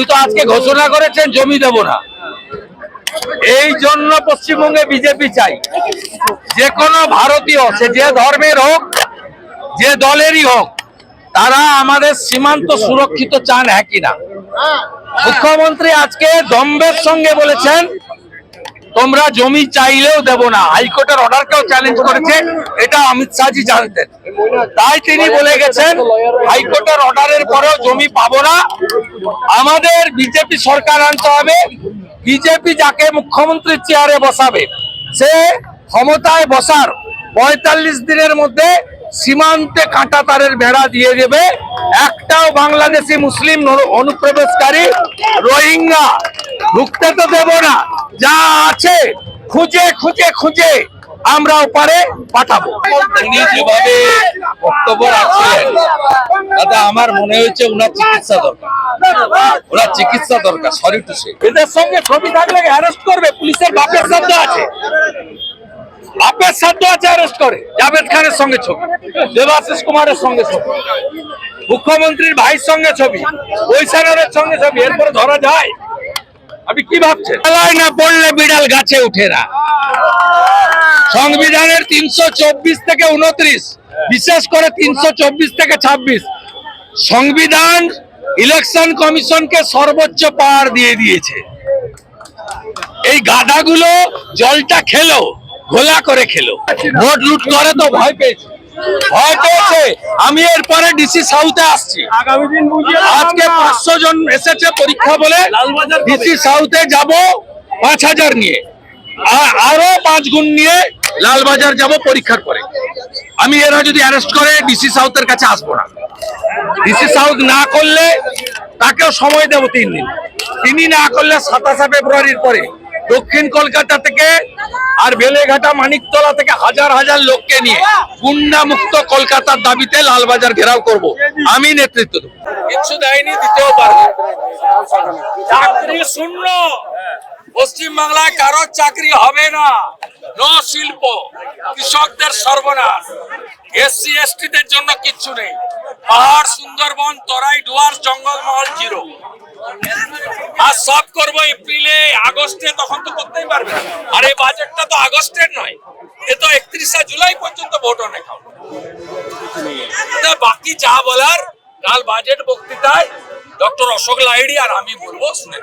উনি তো আজকে ঘোষণা করেছেন, জমি দেব না। এই জন্য পশ্চিমবঙ্গে বিজেপি চাই। যে কোনো ভারতীয়, সে যে ধর্মের হোক, যে দলেরই হোক, তারা আমাদের সীমান্ত সুরক্ষিত চান হ্যাঁ কিনা মুখ্যমন্ত্রী আজকে দম্বের সঙ্গে বলেছেন তোমরা জমি চাইলেও দেব না। হাইকোর্টের অর্ডারকেও চ্যালেঞ্জ করেছে, এটা অমিত শাহজি জানতেন। তাই তিনি বলে গেছেন, হাইকোর্টের অর্ডারের পরেও জমি পাবো না। আমাদের বিজেপি সরকার আনতে হবে। বিজেপি যাকে মুখ্যমন্ত্রীর চেয়ারে বসাবে, সে ক্ষমতায় বসার পঁয়তাল্লিশ দিনের মধ্যে সীমান্তে কাঁটা তারের বেড়া দিয়ে দেবে। একটাও বাংলাদেশি মুসলিম অনুপ্রবেশকারী রোহিঙ্গা। ঢুকতে তো দেব না। যা আছে খুঁজে খুঁজে খুঁজে আমরা ওপারে পাঠাবো। উনি যেভাবে বক্তব্য রাখছিলেন দাদা আমার মনে হয়েছে উনার চিকিৎসা দরকার। ওনার চিকিৎসা দরকার সরি টু সে এদের সঙ্গে ছবি থাকলে অ্যারেস্ট করবে পুলিশের বাপের সাধ্য আছে। বাপের সাধ্য আছে অ্যারেস্ট করে জাভেদ খানের সঙ্গে ছবি দেবাশিস কুমারের সঙ্গে ছবি মুখ্যমন্ত্রীর ভাইয়ের সঙ্গে ছবি বৈশাখের সঙ্গে ছবি এরপরে ধরা যায়। আপনি কি ভাবছেন? পড়লে বিড়াল গাছে উঠে না। সংবিধানের তিনশো চব্বিশ থেকে উনত্রিশ বিশেষ করে তিনশো চব্বিশ থেকে ছাব্বিশ। সংবিধান ইলেকশন কমিশনকে সর্বোচ্চ পাওয়ার দিয়ে দিয়েছে। এই গাধাগুলো জলটা খেলো, ঘোলা করে খেলো। ভোট লুট করে তো ভয় পেয়েছে। ভয় পেয়েছে। আমি এরপরে ডিসি সাউথে আসছি। আজকে পাঁচশো জন এসেছে পরীক্ষা বলে ডিসি সাউথে যাব পাঁচ হাজার নিয়ে। আর আরও পাঁচ গুণ নিয়ে লালবাজার যাব পরীক্ষার পরে। আমি এরা যদি অ্যারেস্ট করে ডিসি সাউথের কাছে আসব না। ডিসি সাউথ না করলে তাকেও সময় দেবো তিন দিন। তিনি না করলে সাতাশে ফেব্রুয়ারির পরে দক্ষিণ কলকাতা থেকে আর বেলেঘাটা মানিকতলা থেকে হাজার হাজার লোককে নিয়ে গুন্ডা মুক্ত কলকাতার দাবিতে লালবাজার ঘেরাও করব। আমি নেতৃত্ব দেবো। কিছু দেয়নি, দিতেও পারব চাকরি শূন্য। পশ্চিম বাংলায় কারোর চাকরি হবে না। ন শিল্প, কৃষকদের সর্বনাশ। এসসি, এসটিদের জন্য কিচ্ছু নেই। পাহাড়, সুন্দরবন, তরাই ডুয়ার জঙ্গলমহল, জিরো। আর সব করব এপ্রিলে, আগস্টে, তখন তো করতেই পারবে। আর এই বাজেটটা তো আগস্টের নয়, এ তো একত্রিশে জুলাই পর্যন্ত ভোট অনেক বাকি যা বলার কাল বাজেট বক্তৃতায় ডক্টর অশোক লাইড়ি আর আমি বলব, শুনে।